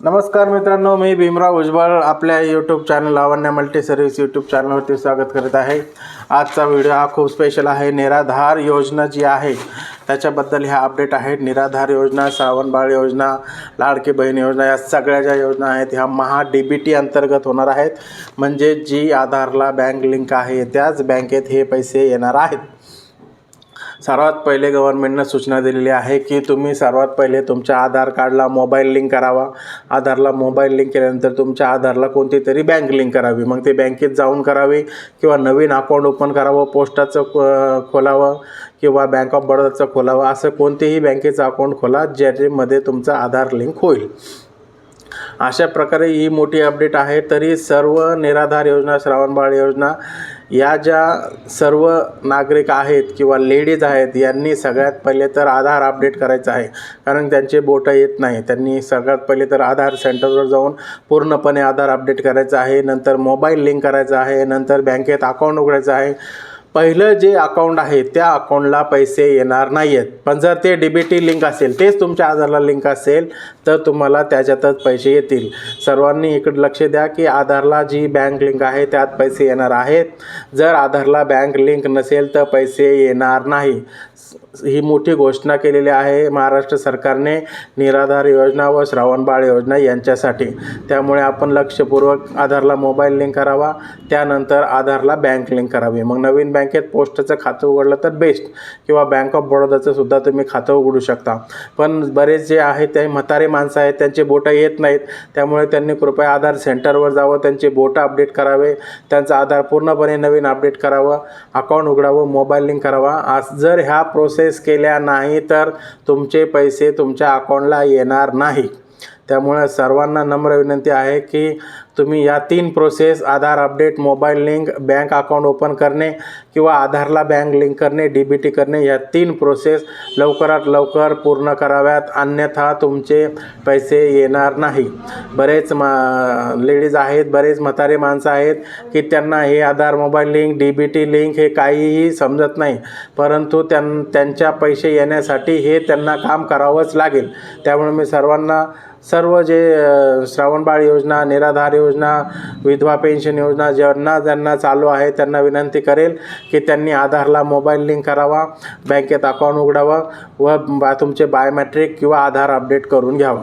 नमस्कार मित्रांनो मी भीमराव उजबळ आपल्या YouTube channel Lavanya multi service YouTube चॅनलवरती स्वागत करत आहे. आजचा व्हिडिओ हा खूप स्पेशल आहे. निराधार योजना जी आहे त्याच्याबद्दल ह्या अपडेट आहेत. निराधार योजना श्रावणबाळ योजना लाडकी बहीण योजना या सगळ्या ज्या योजना आहेत ह्या महा डी बी टी अंतर्गत होणार आहेत. म्हणजे जी आधारला बँक लिंक आहे त्याच बँकेत हे पैसे येणार आहेत. सर्वात पहिले गव्हर्नमेंटनं सूचना दिलेली आहे की तुम्ही सर्वात पहिले तुमच्या आधार कार्डला मोबाईल लिंक करावा. आधारला मोबाईल लिंक केल्यानंतर तुमच्या आधारला कोणती तरी बँक लिंक करावी. मग ते बँकेत जाऊन करावी किंवा नवीन अकाउंट ओपन करावं पोस्टाचं खोलावं किंवा बँक ऑफ बडोदाचं खोलावं. असं कोणतेही बँकेचं अकाउंट खोला ज्याच्यामध्ये तुमचं आधार लिंक होईल. अशा प्रकारे ही मोठी अपडेट आहे. तरी सर्व निराधार योजना श्रावणबाळ योजना या ज्या सर्व नागरिक आहेत किंवा लेडीज आहेत यांनी सगळ्यात पहिले तर आधार अपडेट करायचं आहे. कारण त्यांचे बोटं येत नाही. त्यांनी सगळ्यात पहिले तर आधार सेंटरवर जाऊन पूर्णपणे आधार अपडेट करायचं आहे. नंतर मोबाईल लिंक करायचं आहे. नंतर बँकेत अकाउंट उघडायचं आहे. पहिलं जे अकाउंट आहे त्या अकाउंटला पैसे येणार नाही आहेत पण जर ते डी बी टी लिंक असेल तेच तुमच्या आधारला लिंक असेल तर तुम्हाला त्याच्यातच पैसे येतील. सर्वांनी इकडे लक्ष द्या की आधारला जी बँक लिंक आहे त्यात पैसे येणार आहेत. जर आधारला बँक लिंक नसेल तर पैसे येणार नाही. ही मोठी घोषणा केलेली आहे महाराष्ट्र सरकारने निराधार योजना व श्रावणबाळ योजना यांच्यासाठी. त्यामुळे आपण लक्षपूर्वक आधारला मोबाईल लिंक करावा त्यानंतर आधारला बँक लिंक करावी. मग नवीन बँकेत पोस्टचं खातं उघडलं तर बेस्ट किंवा बँक ऑफ बडोदाचं सुद्धा तुम्ही खातं उघडू शकता. पण बरेच जे आहेत ते म्हातारे माणसं आहेत त्यांचे बोटं येत नाहीत. त्यामुळे त्यांनी कृपया आधार सेंटरवर जावं त्यांचे बोटं अपडेट करावे त्यांचं आधार पूर्णपणे नवीन अपडेट करावं अकाउंट उघडावं मोबाईल लिंक करावा. आज जर ह्या प्रोसेस केल्या नाही तर तुमचे पैसे तुमच्या अकाउंटला येणार नाही. त्यामुळे सर्वांना नम्र विनंती आहे की तुम्ही या तीन process Aadhaar update mobile link bank account open करणे किंवा आधारला बँक लिंक करणे डी बी टी करणे या तीन प्रोसेस लवकरात लवकर पूर्ण कराव्यात. अन्यथा तुमचे पैसे येणार नाही. बरेच मा लेडीज आहेत बरेच म्हातारे माणसं आहेत की त्यांना हे Aadhaar mobile link D B T link हे काहीही समजत नाही. परंतु त्यां त्यांच्या पैसे येण्यासाठी हे त्यांना काम करावंच लागेल. त्यामुळे मी सर्वांना सर्व जे श्रावणबाळ योजना निराधार योजना विधवा पेन्शन योजना ज्यांना ज्यांना चालू आहे त्यांना विनंती करेल की त्यांनी आधारला मोबाईल लिंक करावा बँकेत अकाउंट उघडावं व बा तुमचे बायोमॅट्रिक किंवा आधार अपडेट करून घ्यावं.